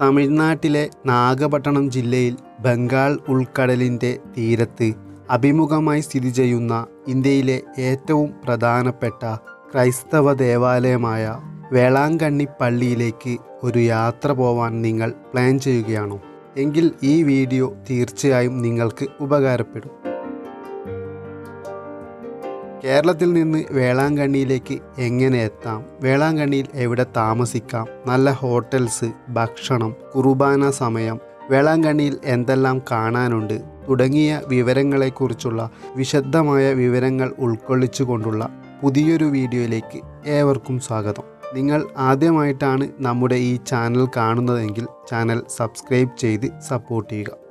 തമിഴ്നാട്ടിലെ നാഗപട്ടണം ജില്ലയിൽ ബംഗാൾ ഉൾക്കടലിന്റെ തീരത്ത് അഭിമുഖമായി സ്ഥിതി ചെയ്യുന്ന ഇന്ത്യയിലെ ഏറ്റവും പ്രധാനപ്പെട്ട ക്രൈസ്തവ ദേവാലയമായ വേളാങ്കണ്ണി പള്ളിയിലേക്ക് ഒരു യാത്ര പോവാൻ നിങ്ങൾ പ്ലാൻ ചെയ്യുകയാണോ? എങ്കിൽ ഈ വീഡിയോ തീർച്ചയായും നിങ്ങൾക്ക് ഉപകാരപ്പെടും. കേരളത്തിൽ നിന്ന് വേളാങ്കണ്ണിയിലേക്ക് എങ്ങനെ എത്താം? വേളാങ്കണ്ണിയിൽ എവിടെ താമസിക്കാം? നല്ല ഹോട്ടൽസ് ഭക്ഷണം കുർബാന സമയം വേളാങ്കണ്ണിയിൽ എന്തെല്ലാം കാണാനുണ്ട്? തുടങ്ങിയ വിവരങ്ങളെക്കുറിച്ചുള്ള വിശദമായ വിവരങ്ങൾ ഉൾക്കൊള്ളിച്ചുകൊണ്ടുള്ള പുതിയൊരു വീഡിയോയിലേക്ക് ഏവർക്കും സ്വാഗതം. നിങ്ങൾ ആദ്യമായിട്ടാണ് നമ്മുടെ ഈ ചാനൽ കാണുന്നതെങ്കിൽ ചാനൽ സബ്സ്ക്രൈബ് ചെയ്ത് സപ്പോർട്ട് ചെയ്യുക.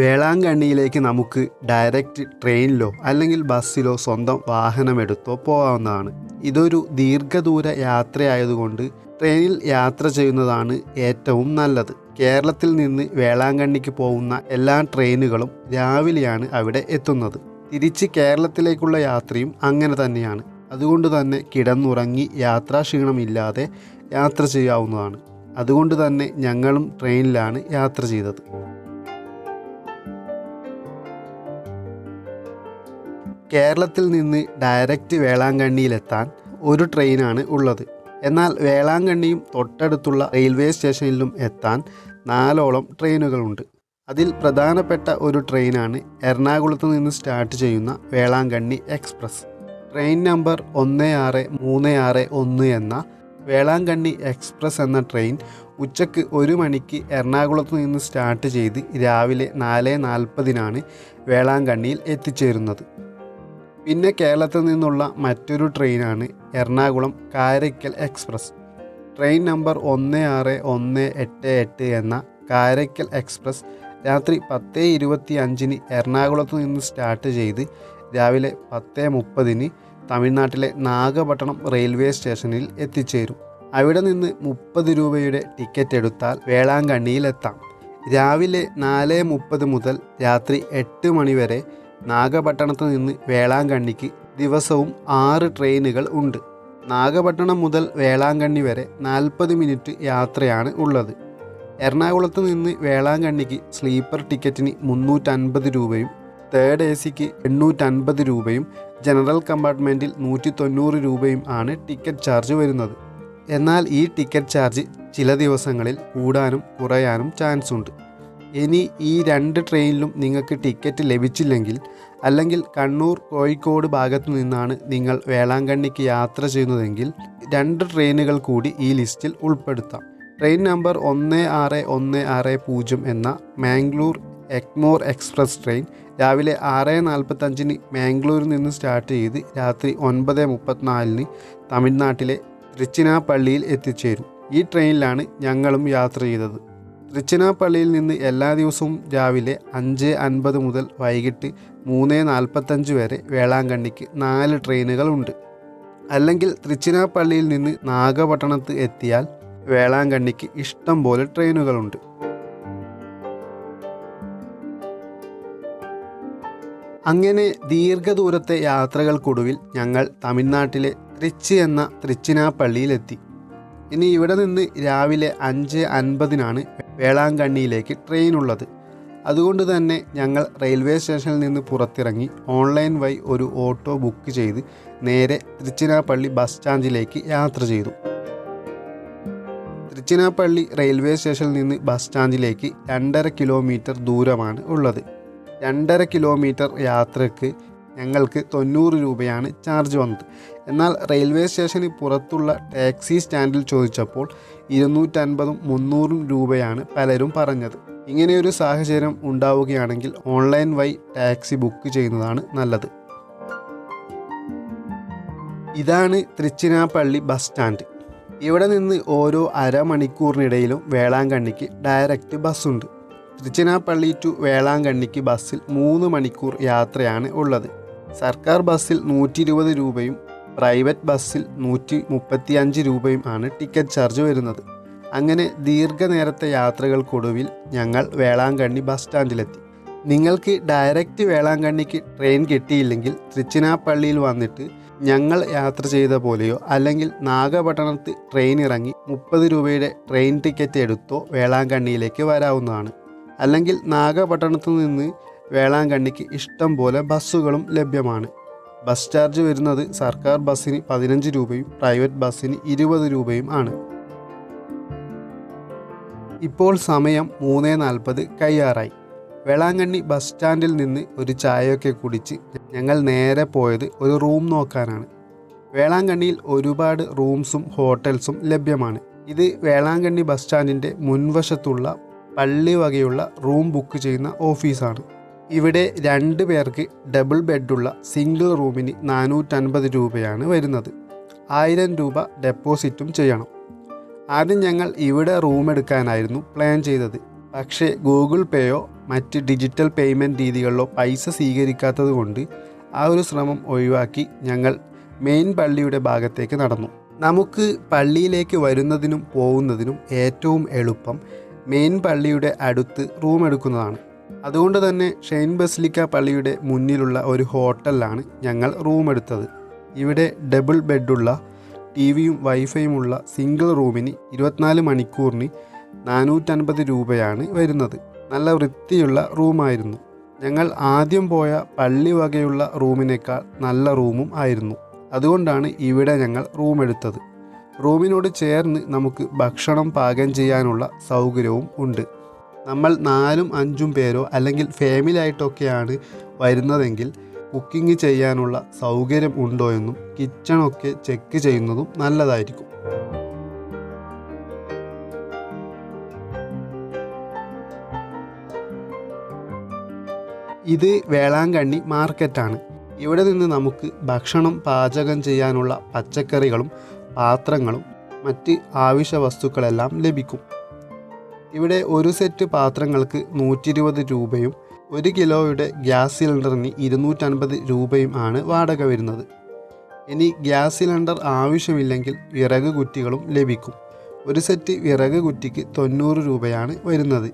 വേളാങ്കണ്ണിയിലേക്ക് നമുക്ക് ഡയറക്റ്റ് ട്രെയിനിലോ അല്ലെങ്കിൽ ബസ്സിലോ സ്വന്തം വാഹനമെടുത്തോ പോകാവുന്നതാണ്. ഇതൊരു ദീർഘദൂര യാത്രയായതുകൊണ്ട് ട്രെയിനിൽ യാത്ര ചെയ്യുന്നതാണ് ഏറ്റവും നല്ലത്. കേരളത്തിൽ നിന്ന് വേളാങ്കണ്ണിക്ക് പോകുന്ന എല്ലാ ട്രെയിനുകളും രാവിലെയാണ് അവിടെ എത്തുന്നത്. തിരിച്ച് കേരളത്തിലേക്കുള്ള യാത്രയും അങ്ങനെ തന്നെയാണ്. അതുകൊണ്ട് തന്നെ കിടന്നുറങ്ങി യാത്രാക്ഷീണമില്ലാതെ യാത്ര ചെയ്യാവുന്നതാണ്. അതുകൊണ്ട് തന്നെ ഞങ്ങളും ട്രെയിനിലാണ് യാത്ര ചെയ്തത്. കേരളത്തിൽ നിന്ന് ഡയറക്റ്റ് വേളാങ്കണ്ണിയിലെത്താൻ ഒരു ട്രെയിനാണ് ഉള്ളത്. എന്നാൽ വേളാങ്കണ്ണിയും തൊട്ടടുത്തുള്ള റെയിൽവേ സ്റ്റേഷനിലും എത്താൻ നാലോളം ട്രെയിനുകളുണ്ട് അതിൽ പ്രധാനപ്പെട്ട ഒരു ട്രെയിനാണ് എറണാകുളത്ത് നിന്ന് സ്റ്റാർട്ട് ചെയ്യുന്ന വേളാങ്കണ്ണി എക്സ്പ്രസ് ട്രെയിൻ നമ്പർ ഒന്ന് ആറ് മൂന്ന് ആറ് ഒന്ന് എന്ന വേളാങ്കണ്ണി എക്സ്പ്രസ് എന്ന ട്രെയിൻ ഉച്ചയ്ക്ക് ഒരു മണിക്ക് എറണാകുളത്ത് നിന്ന് സ്റ്റാർട്ട് ചെയ്ത് രാവിലെ നാല് നാൽപ്പതിനാണ് വേളാങ്കണ്ണിയിൽ എത്തിച്ചേരുന്നത്. പിന്നെ കേരളത്തിൽ നിന്നുള്ള മറ്റൊരു ട്രെയിനാണ് Ernakulam Karaikal express. Train number ഒന്ന് ആറ് ഒന്ന് എട്ട് എട്ട് എന്ന കാരയ്ക്കൽ എക്സ്പ്രസ് രാത്രി പത്ത് ഇരുപത്തി അഞ്ചിന് എറണാകുളത്ത് നിന്ന് സ്റ്റാർട്ട് ചെയ്ത് രാവിലെ പത്ത് മുപ്പതിന് തമിഴ്നാട്ടിലെ നാഗപട്ടണം റെയിൽവേ സ്റ്റേഷനിൽ എത്തിച്ചേരും. അവിടെ നിന്ന് മുപ്പത് രൂപയുടെ ടിക്കറ്റ് എടുത്താൽ വേളാങ്കണ്ണിയിലെത്താം. രാവിലെ നാല് മുപ്പത് മുതൽ രാത്രി എട്ട് മണി വരെ നാഗപട്ടണത്ത് നിന്ന് വേളാങ്കണ്ണിക്ക് ദിവസവും ആറ് ട്രെയിനുകൾ ഉണ്ട്. നാഗപട്ടണം മുതൽ വേളാങ്കണ്ണി വരെ നാൽപ്പത് മിനിറ്റ് യാത്രയാണ് ഉള്ളത്. എറണാകുളത്ത് നിന്ന് വേളാങ്കണ്ണിക്ക് സ്ലീപ്പർ ടിക്കറ്റിന് മുന്നൂറ്റൻപത് രൂപയും തേർഡ് എ സിക്ക് എണ്ണൂറ്റൻപത് രൂപയും ജനറൽ കമ്പാർട്ട്മെന്റിൽ നൂറ്റി തൊണ്ണൂറ് രൂപയും ആണ് ടിക്കറ്റ് ചാർജ് വരുന്നത്. എന്നാൽ ഈ ടിക്കറ്റ് ചാർജ് ചില ദിവസങ്ങളിൽ കൂടാനും കുറയാനും ചാൻസ് ഉണ്ട് ഇനി ഈ രണ്ട് ട്രെയിനിലും നിങ്ങൾക്ക് ടിക്കറ്റ് ലഭിച്ചില്ലെങ്കിൽ അല്ലെങ്കിൽ കണ്ണൂർ കോഴിക്കോട് ഭാഗത്തു നിന്നാണ് നിങ്ങൾ വേളാങ്കണ്ണിക്ക് യാത്ര ചെയ്യുന്നതെങ്കിൽ രണ്ട് ട്രെയിനുകൾ കൂടി ഈ ലിസ്റ്റിൽ ഉൾപ്പെടുത്താം. ട്രെയിൻ നമ്പർ ഒന്ന് ആറ് ഒന്ന് ആറ് പൂജ്യം എന്ന മാംഗ്ലൂർ എക്മോർ എക്സ്പ്രസ് ട്രെയിൻ രാവിലെ ആറ് നാൽപ്പത്തഞ്ചിന് മാംഗ്ലൂരിൽ നിന്ന് സ്റ്റാർട്ട് ചെയ്ത് രാത്രി ഒൻപത് മുപ്പത്തിനാലിന് തമിഴ്നാട്ടിലെ തൃച്ചിനാപ്പള്ളിയിൽ എത്തിച്ചേരും. ഈ ട്രെയിനിലാണ് ഞങ്ങളും യാത്ര ചെയ്തത്. തൃച്ചിനാപ്പള്ളിയിൽ നിന്ന് എല്ലാ ദിവസവും രാവിലെ അഞ്ച് അൻപത് മുതൽ വൈകിട്ട് മൂന്ന് നാൽപ്പത്തഞ്ച് വരെ വേളാങ്കണ്ണിക്ക് നാല് ട്രെയിനുകളുണ്ട്. അല്ലെങ്കിൽ തൃച്ചിനാപ്പള്ളിയിൽ നിന്ന് നാഗപട്ടണത്ത് എത്തിയാൽ വേളാങ്കണ്ണിക്ക് ഇഷ്ടം പോലെ ട്രെയിനുകളുണ്ട്. അങ്ങനെ ദീർഘദൂരത്തെ യാത്രകൾക്കൊടുവിൽ ഞങ്ങൾ തമിഴ്നാട്ടിലെ തൃച്ചി എന്ന തൃച്ചിനാപ്പള്ളിയിലെത്തി. ഇനി ഇവിടെ നിന്ന് രാവിലെ അഞ്ച് അൻപതിനാണ് വേളാങ്കണ്ണിയിലേക്ക് ട്രെയിൻ ഉള്ളത് അതുകൊണ്ട് തന്നെ ഞങ്ങൾ റെയിൽവേ സ്റ്റേഷനിൽ നിന്ന് പുറത്തിറങ്ങി ഓൺലൈൻ വഴി ഒരു ഓട്ടോ ബുക്ക് ചെയ്ത് നേരെ തിരുച്ചിനാപ്പള്ളി ബസ് സ്റ്റാൻഡിലേക്ക് യാത്ര ചെയ്തു. തിരുച്ചിനാപ്പള്ളി റെയിൽവേ സ്റ്റേഷനിൽ നിന്ന് ബസ് സ്റ്റാൻഡിലേക്ക് രണ്ടര കിലോമീറ്റർ ദൂരമാണ് ഉള്ളത്. രണ്ടര കിലോമീറ്റർ യാത്രയ്ക്ക് ഞങ്ങൾക്ക് തൊണ്ണൂറ് രൂപയാണ് ചാർജ് വന്നത്. എന്നാൽ റെയിൽവേ സ്റ്റേഷന് പുറത്തുള്ള ടാക്സി സ്റ്റാൻഡിൽ ചോദിച്ചപ്പോൾ ഇരുന്നൂറ്റൻപതും മുന്നൂറും രൂപയാണ് പലരും പറഞ്ഞത്. ഇങ്ങനെയൊരു സാഹചര്യം ഉണ്ടാവുകയാണെങ്കിൽ ഓൺലൈൻ വഴി ടാക്സി ബുക്ക് ചെയ്യുന്നതാണ് നല്ലത്. ഇതാണ് തൃച്ചിനാപ്പള്ളി ബസ് സ്റ്റാൻഡ്. ഇവിടെ നിന്ന് ഓരോ അരമണിക്കൂറിനിടയിലും വേളാങ്കണ്ണിക്ക് ഡയറക്റ്റ് ബസ്സുണ്ട്. തൃച്ചിനാപ്പള്ളി ടു വേളാങ്കണ്ണിക്ക് ബസ്സിൽ മൂന്ന് മണിക്കൂർ യാത്രയാണ് ഉള്ളത്. സർക്കാർ ബസ്സിൽ നൂറ്റി രൂപയും പ്രൈവറ്റ് ബസ്സിൽ നൂറ്റി മുപ്പത്തി അഞ്ച് രൂപയും ആണ് ടിക്കറ്റ് ചാർജ് വരുന്നത്. അങ്ങനെ ദീർഘനേരത്തെ യാത്രകൾക്കൊടുവിൽ ഞങ്ങൾ വേളാങ്കണ്ണി ബസ് സ്റ്റാൻഡിലെത്തി. നിങ്ങൾക്ക് ഡയറക്റ്റ് വേളാങ്കണ്ണിക്ക് ട്രെയിൻ കിട്ടിയില്ലെങ്കിൽ തൃച്ചിനാപ്പള്ളിയിൽ വന്നിട്ട് ഞങ്ങൾ യാത്ര ചെയ്ത പോലെയോ അല്ലെങ്കിൽ നാഗപട്ടണത്ത് ട്രെയിൻ ഇറങ്ങി മുപ്പത് രൂപയുടെ ട്രെയിൻ ടിക്കറ്റ് എടുത്തോ വേളാങ്കണ്ണിയിലേക്ക് വരാവുന്നതാണ്. അല്ലെങ്കിൽ നാഗപട്ടണത്ത് നിന്ന് വേളാങ്കണ്ണിക്ക് ഇഷ്ടം പോലെ ബസ്സുകളും ലഭ്യമാണ്. ബസ് ചാർജ് വരുന്നത് സർക്കാർ ബസ്സിന് പതിനഞ്ച് രൂപയും പ്രൈവറ്റ് ബസ്സിന് ഇരുപത് രൂപയും ആണ്. ഇപ്പോൾ സമയം മൂന്ന് നാൽപ്പത് കയ്യാറായി. വേളാങ്കണ്ണി ബസ് സ്റ്റാൻഡിൽ നിന്ന് ഒരു ചായയൊക്കെ കുടിച്ച് ഞങ്ങൾ നേരെ പോയത് ഒരു റൂം നോക്കാനാണ്. വേളാങ്കണ്ണിയിൽ ഒരുപാട് റൂംസും ഹോട്ടൽസും ലഭ്യമാണ്. ഇത് വേളാങ്കണ്ണി ബസ് സ്റ്റാൻഡിന്റെ മുൻവശത്തുള്ള പള്ളി വകയുള്ള റൂം ബുക്ക് ചെയ്യുന്ന ഓഫീസാണ്. ഇവിടെ രണ്ട് പേർക്ക് ഡബിൾ ബെഡുള്ള സിംഗിൾ റൂമിന് നാനൂറ്റൻപത് രൂപയാണ് വരുന്നത്. ആയിരം രൂപ ഡെപ്പോസിറ്റും ചെയ്യണം. ആദ്യം ഞങ്ങൾ ഇവിടെ റൂം എടുക്കാനായിരുന്നു പ്ലാൻ ചെയ്തത്. പക്ഷേ ഗൂഗിൾ പേയോ മറ്റ് ഡിജിറ്റൽ പേയ്മെന്റ് രീതികളിലോ പൈസ സ്വീകരിക്കാത്തത് കൊണ്ട് ആ ഒരു ശ്രമം ഒഴിവാക്കി ഞങ്ങൾ മെയിൻ പള്ളിയുടെ ഭാഗത്തേക്ക് നടന്നു. നമുക്ക് പള്ളിയിലേക്ക് വരുന്നതിനും പോകുന്നതിനും ഏറ്റവും എളുപ്പം മെയിൻ പള്ളിയുടെ അടുത്ത് റൂം എടുക്കുന്നതാണ്. അതുകൊണ്ട് തന്നെ ഷെയ്ൻ ബസ്ലിക്ക പള്ളിയുടെ മുന്നിലുള്ള ഒരു ഹോട്ടലിലാണ് ഞങ്ങൾ റൂം എടുത്തത്. ഇവിടെ ഡബിൾ ബെഡുള്ള ടി വിയും വൈഫൈയും ഉള്ള സിംഗിൾ റൂമിന് ഇരുപത്തിനാല് മണിക്കൂറിന് നാനൂറ്റൻപത് രൂപയാണ് വരുന്നത്. നല്ല വൃത്തിയുള്ള റൂമായിരുന്നു. ഞങ്ങൾ ആദ്യം പോയ പള്ളി വകയുള്ള റൂമിനേക്കാൾ നല്ല റൂമും ആയിരുന്നു. അതുകൊണ്ടാണ് ഇവിടെ ഞങ്ങൾ റൂം എടുത്തത്. റൂമിനോട് ചേർന്ന് നമുക്ക് ഭക്ഷണം പാകം ചെയ്യാനുള്ള സൗകര്യവും ഉണ്ട്. നമ്മൾ നാലും അഞ്ചും പേരോ അല്ലെങ്കിൽ ഫാമിലി ആയിട്ടൊക്കെയാണ് വരുന്നതെങ്കിൽ കുക്കിംഗ് ചെയ്യാനുള്ള സൗകര്യം ഉണ്ടോ എന്നും കിച്ചണൊക്കെ ചെക്ക് ചെയ്യുന്നതും നല്ലതായിരിക്കും. ഇത് വേളാങ്കണ്ണി മാർക്കറ്റാണ്. ഇവിടെ നിന്ന് നമുക്ക് ഭക്ഷണം പാചകം ചെയ്യാനുള്ള പച്ചക്കറികളും പാത്രങ്ങളും മറ്റ് ആവശ്യ വസ്തുക്കളെല്ലാം ലഭിക്കും. ഇവിടെ ഒരു സെറ്റ് പാത്രങ്ങൾക്ക് നൂറ്റി ഇരുപത് രൂപയും ഒരു കിലോയുടെ ഗ്യാസ് സിലിണ്ടറിന് ഇരുന്നൂറ്റൻപത് രൂപയും ആണ് വാടക വരുന്നത്. ഇനി ഗ്യാസ് സിലിണ്ടർ ആവശ്യമില്ലെങ്കിൽ വിറക് കുറ്റികളും ലഭിക്കും. ഒരു സെറ്റ് വിറക് കുറ്റിക്ക് തൊണ്ണൂറ് രൂപയാണ് വരുന്നത്.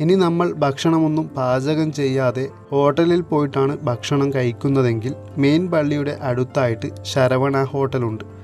ഇനി നമ്മൾ ഭക്ഷണമൊന്നും പാചകം ചെയ്യാതെ ഹോട്ടലിൽ പോയിട്ടാണ് ഭക്ഷണം കഴിക്കുന്നതെങ്കിൽ മെയിൻ പള്ളിയുടെ അടുത്തായിട്ട് ശരവണ ഹോട്ടലുണ്ട്.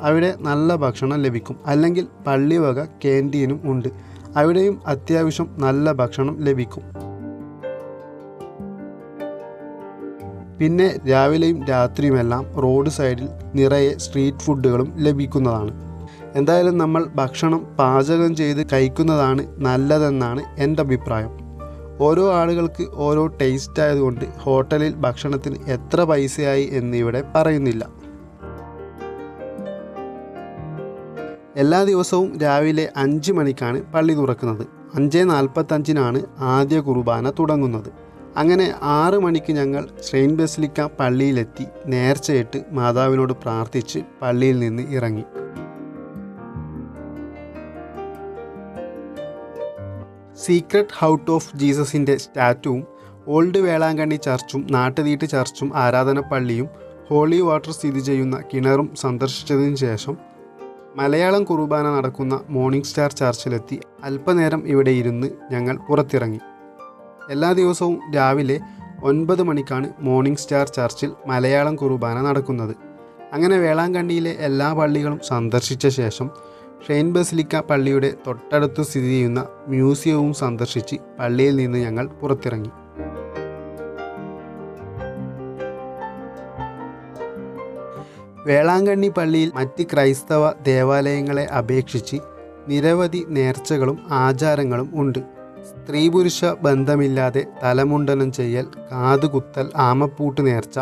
അവിടെ നല്ല ഭക്ഷണം ലഭിക്കും. അല്ലെങ്കിൽ പള്ളിവക ക്യാന്റീനും ഉണ്ട്. അവിടെയും അത്യാവശ്യം നല്ല ഭക്ഷണം ലഭിക്കും. പിന്നെ രാവിലെയും രാത്രിയുമെല്ലാം റോഡ് സൈഡിൽ നിറയെ സ്ട്രീറ്റ് ഫുഡുകളും ലഭിക്കുന്നതാണ്. എന്തായാലും നമ്മൾ ഭക്ഷണം പാചകം ചെയ്ത് കഴിക്കുന്നതാണ് നല്ലതെന്നാണ് എന്റെ അഭിപ്രായം. ഓരോ ആളുകൾക്ക് ഓരോ ടേസ്റ്റ് ആയതുകൊണ്ട് ഹോട്ടലിൽ ഭക്ഷണത്തിന് എത്ര പൈസയായി എന്നിവിടെ പറയുന്നില്ല. എല്ലാ ദിവസവും രാവിലെ അഞ്ച് മണിക്കാണ് പള്ളി തുറക്കുന്നത്. അഞ്ച് നാൽപ്പത്തഞ്ചിനാണ് ആദ്യ കുർബാന തുടങ്ങുന്നത്. അങ്ങനെ ആറ് മണിക്ക് ഞങ്ങൾ ഷ്രെയിൻ ബസിലിക്ക പള്ളിയിലെത്തി നേർച്ചയിട്ട് മാതാവിനോട് പ്രാർത്ഥിച്ച് പള്ളിയിൽ നിന്ന് ഇറങ്ങി. സീക്രട്ട് ഹൗട്ട് ഓഫ് ജീസസിന്റെ സ്റ്റാറ്റുവും ഓൾഡ് വേളാങ്കണ്ണി ചർച്ചും നാട്ടുതീട്ട് ചർച്ചും ആരാധന പള്ളിയും ഹോളി വാട്ടർ സ്ഥിതി ചെയ്യുന്ന കിണറും സന്ദർശിച്ചതിന് ശേഷം മലയാളം കുർബാന നടക്കുന്ന മോർണിംഗ് സ്റ്റാർ ചർച്ചിലെത്തി അല്പനേരം ഇവിടെ ഇരുന്ന് ഞങ്ങൾ പുറത്തിറങ്ങി. എല്ലാ ദിവസവും രാവിലെ ഒൻപത് മണിക്കാണ് മോർണിംഗ് സ്റ്റാർ ചർച്ചിൽ മലയാളം കുർബാന നടക്കുന്നത്. അങ്ങനെ വേളാങ്കണ്ണിയിലെ എല്ലാ പള്ളികളും സന്ദർശിച്ച ശേഷം ഷെയിൻ ബസിലിക്ക പള്ളിയുടെ തൊട്ടടുത്ത് സ്ഥിതി ചെയ്യുന്ന മ്യൂസിയവും സന്ദർശിച്ച് പള്ളിയിൽ നിന്ന് ഞങ്ങൾ പുറത്തിറങ്ങി. വേളാങ്കണ്ണി പള്ളിയിൽ മറ്റ് ക്രൈസ്തവ ദേവാലയങ്ങളെ അപേക്ഷിച്ച് നിരവധി നേർച്ചകളും ആചാരങ്ങളും ഉണ്ട്. സ്ത്രീ പുരുഷ ബന്ധമില്ലാതെ തലമുണ്ടനം ചെയ്യൽ കാതുകുത്തൽ ആമപ്പൂട്ട് നേർച്ച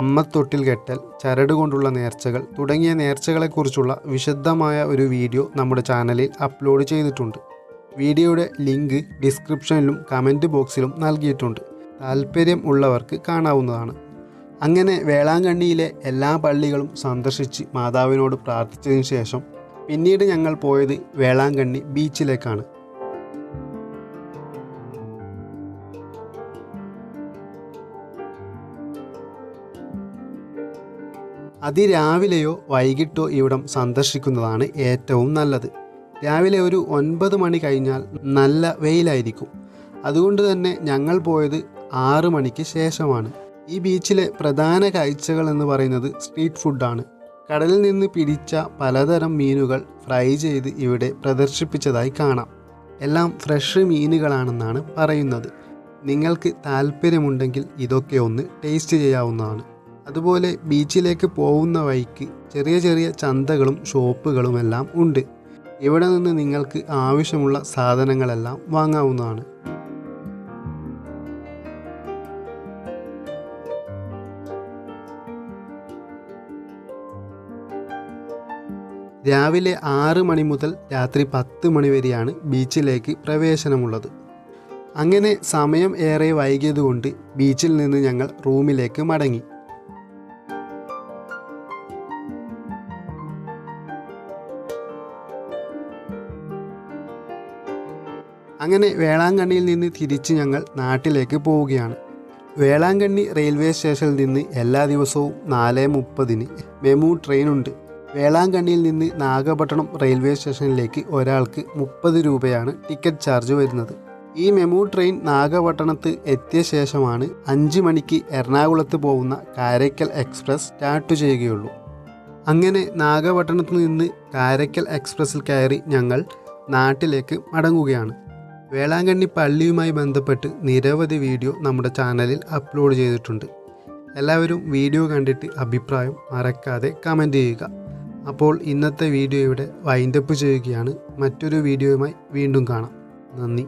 അമ്മത്തൊട്ടിൽ കെട്ടൽ ചരട് കൊണ്ടുള്ള നേർച്ചകൾ തുടങ്ങിയ നേർച്ചകളെക്കുറിച്ചുള്ള വിശദമായ ഒരു വീഡിയോ നമ്മുടെ ചാനലിൽ അപ്ലോഡ് ചെയ്തിട്ടുണ്ട്. വീഡിയോയുടെ ലിങ്ക് ഡിസ്ക്രിപ്ഷനിലും കമന്റ് ബോക്സിലും നൽകിയിട്ടുണ്ട്. താല്പര്യം ഉള്ളവർക്ക് കാണാവുന്നതാണ്. അങ്ങനെ വേളാങ്കണ്ണിയിലെ എല്ലാ പള്ളികളും സന്ദർശിച്ച് മാതാവിനോട് പ്രാർത്ഥിച്ചതിന് ശേഷം പിന്നീട് ഞങ്ങൾ പോയത് വേളാങ്കണ്ണി ബീച്ചിലേക്കാണ്. അതിരാവിലെയോ വൈകിട്ടോ ഇവിടം സന്ദർശിക്കുന്നതാണ് ഏറ്റവും നല്ലത്. രാവിലെ ഒരു ഒൻപത് മണി കഴിഞ്ഞാൽ നല്ല വെയിലായിരിക്കും. അതുകൊണ്ട് തന്നെ ഞങ്ങൾ പോയത് ആറ് മണിക്ക് ശേഷമാണ്. ഈ ബീച്ചിലെ പ്രധാന കാഴ്ചകൾ എന്ന് പറയുന്നത് സ്ട്രീറ്റ് ഫുഡാണ്. കടലിൽ നിന്ന് പിടിച്ച പലതരം മീനുകൾ ഫ്രൈ ചെയ്ത് ഇവിടെ പ്രദർശിപ്പിച്ചതായി കാണാം. എല്ലാം ഫ്രഷ് മീനുകളാണെന്നാണ് പറയുന്നത്. നിങ്ങൾക്ക് താല്പര്യമുണ്ടെങ്കിൽ ഇതൊക്കെ ഒന്ന് ടേസ്റ്റ് ചെയ്യാവുന്നതാണ്. അതുപോലെ ബീച്ചിലേക്ക് പോകുന്ന വഴിക്ക് ചെറിയ ചെറിയ ചന്തകളും ഷോപ്പുകളുമെല്ലാം ഉണ്ട്. ഇവിടെ നിന്ന് നിങ്ങൾക്ക് ആവശ്യമുള്ള സാധനങ്ങളെല്ലാം വാങ്ങാവുന്നതാണ്. രാവിലെ ആറ് മണി മുതൽ രാത്രി പത്ത് മണി വരെയാണ് ബീച്ചിലേക്ക് പ്രവേശനമുള്ളത്. അങ്ങനെ സമയം ഏറെ വൈകിയതുകൊണ്ട് ബീച്ചിൽ നിന്ന് ഞങ്ങൾ റൂമിലേക്ക് മടങ്ങി. അങ്ങനെ വേളാങ്കണ്ണിയിൽ നിന്ന് തിരിച്ച് ഞങ്ങൾ നാട്ടിലേക്ക് പോവുകയാണ്. വേളാങ്കണ്ണി റെയിൽവേ സ്റ്റേഷനിൽ നിന്ന് എല്ലാ ദിവസവും നാല് മുപ്പതിന് മെമു ട്രെയിനുണ്ട്. വേളാങ്കണ്ണിയിൽ നിന്ന് നാഗപട്ടണം റെയിൽവേ സ്റ്റേഷനിലേക്ക് ഒരാൾക്ക് മുപ്പത് രൂപയാണ് ടിക്കറ്റ് ചാർജ് വരുന്നത്. ഈ മെമു ട്രെയിൻ നാഗപട്ടണത്ത് എത്തിയ ശേഷമാണ് അഞ്ച് മണിക്ക് എറണാകുളത്ത് പോകുന്ന കാരയ്ക്കൽ എക്സ്പ്രസ് സ്റ്റാർട്ട് ചെയ്യുകയുള്ളൂ. അങ്ങനെ നാഗപട്ടണത്ത് നിന്ന് കാരയ്ക്കൽ എക്സ്പ്രസ്സിൽ കയറി ഞങ്ങൾ നാട്ടിലേക്ക് മടങ്ങുകയാണ്. വേളാങ്കണ്ണി പള്ളിയുമായി ബന്ധപ്പെട്ട് നിരവധി വീഡിയോ നമ്മുടെ ചാനലിൽ അപ്ലോഡ് ചെയ്തിട്ടുണ്ട്. എല്ലാവരും വീഡിയോ കണ്ടിട്ട് അഭിപ്രായം മറക്കാതെ കമന്റ് ചെയ്യുക. അപ്പോൾ ഇന്നത്തെ വീഡിയോ ഇവിടെ വൈൻഡപ്പ് ചെയ്യുകയാണ്. മറ്റൊരു വീഡിയോയുമായി വീണ്ടും കാണാം. നന്ദി.